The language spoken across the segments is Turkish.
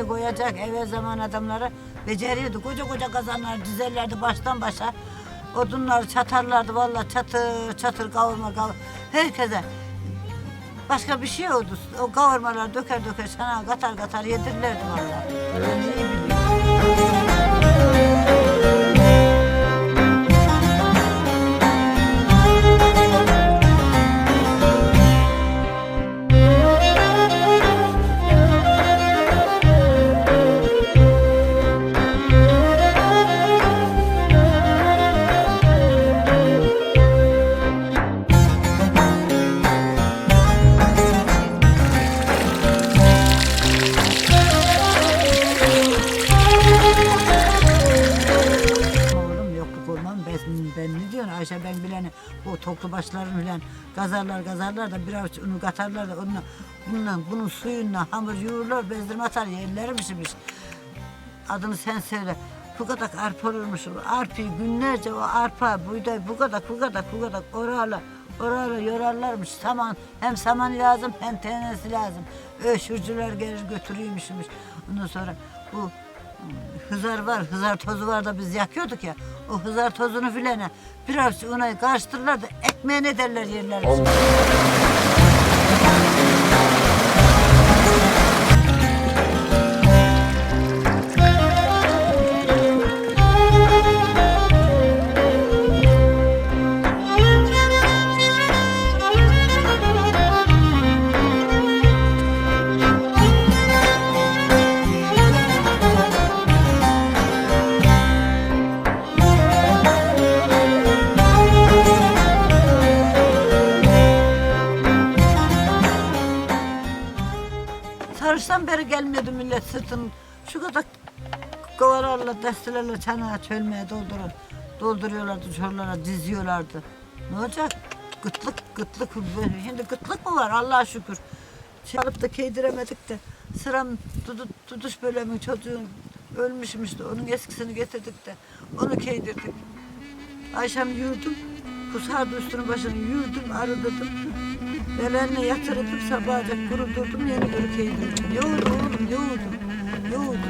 kavurmayı koyacak eve zaman adamları beceriyordu. Koca koca kazanlar dizerlerdi baştan başa. Odunları çatarlardı vallahi çatır çatır kavurma kavur. Herkese başka bir şey oldu. O kavurmalar döker döker sana katar katar yedirirlerdi vallahi. Ben Ayşe ben bileni bu toklu başların bilen gazarlar gazarlar da bir avuç unu katarlar da onunla, bununla bunun suyunla hamur yoğururlar bezdirme atar yerlermişmiş. Adını sen söyle. Bu kadar arpa olurmuş. Arpayı günlerce o arpa buğday bu kadar bu kadar bu kadar orala orala yorarlarmış. Saman hem saman lazım hem tenesi lazım. Öşürcüler gelir götürüyormuşmuş. Ondan sonra bu hızar var, hızar tozu var da biz yakıyorduk ya. O hızar tozunu filene biraz una karıştırırlar da ekmeğine derler yerler. Sarıştan beri gelmiyordu millet sırtın. Şu kadar kovalarla, destelerle çanağı çölmeye dolduran, dolduruyorlardı çorlara, diziyorlardı. Ne olacak? Gıtlık, gıtlık. Şimdi gıtlık mı var Allah'a şükür. Şey alıp da keydiremedik de. Sıram tutu, tutuş bölümü çocuğun ölmüşmüş de onun eskisini getirdik de onu keydirdik. Ayşem yürüdüm. Kusardı üstünün başını yürüdüm, arıdırdım. Belenle yatırdım, sabahca kurudurdum, yeni bir keydirdim. Yoğurdu oğlum, yoğurdu. Yoğurdu.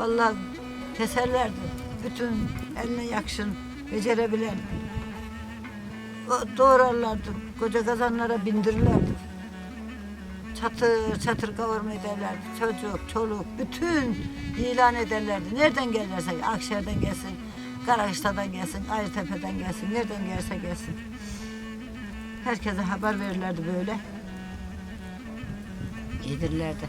Vallahi keserlerdi. Bütün eline yakışın, becerebilen. O doğrarlardı, koca kazanlara bindirirlerdi. Çatır çatır kavurma ederlerdi. Çocuk, çoluk, bütün ilan ederlerdi. Nereden gelirse, Akşehir'den gelsin, Karahisar'dan gelsin, Ayrıtepe'den gelsin, nereden gelirse gelsin. Herkese haber verirlerdi böyle. Yedirlerdi.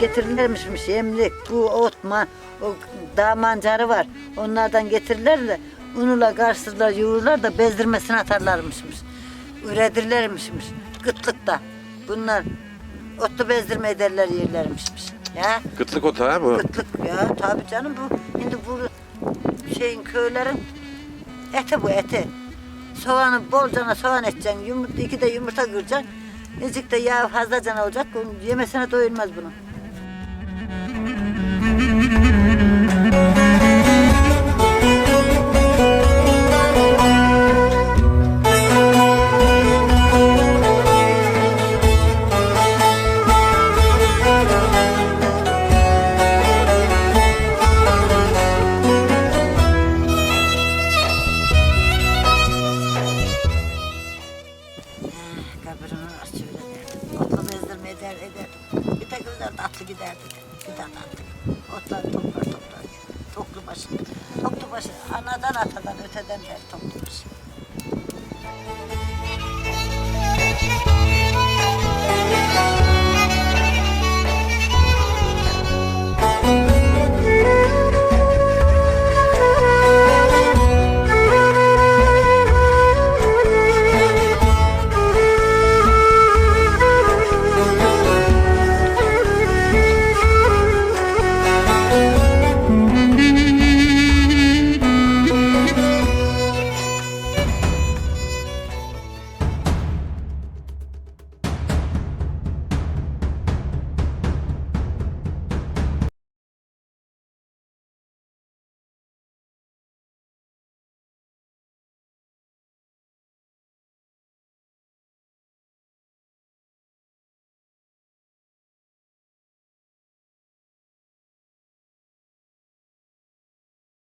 getirirlermişmiş yemlik, bu ot, ma, o dağ mancarı var. Onlardan getirirler de unuyla karıştırırlar, yoğururlar da bezdirmesine atarlarmışmış. Üredirlermişmiş kıtlıkta. Bunlar otlu bezdirme ederler yerlermişmiş. Ya Kıtlık otu ha bu. kıtlık ya tabii canım bu şimdi bu şeyin köylerin eti bu eti. Soğanı bolcana soğan edeceksin, yumurta, iki de yumurta kıracaksın. Necik de yağ fazlaca olacak, yemesine doyulmaz bunun. Öbürünü şöyle derdim. Otunu ezdirme eder ederdim. Bir tek özel tatlı giderdik. Bir daha tatlı. Otlar toplar toplar. Toplu başı. Toplu başı. Anadan atadan öteden der toplu başı.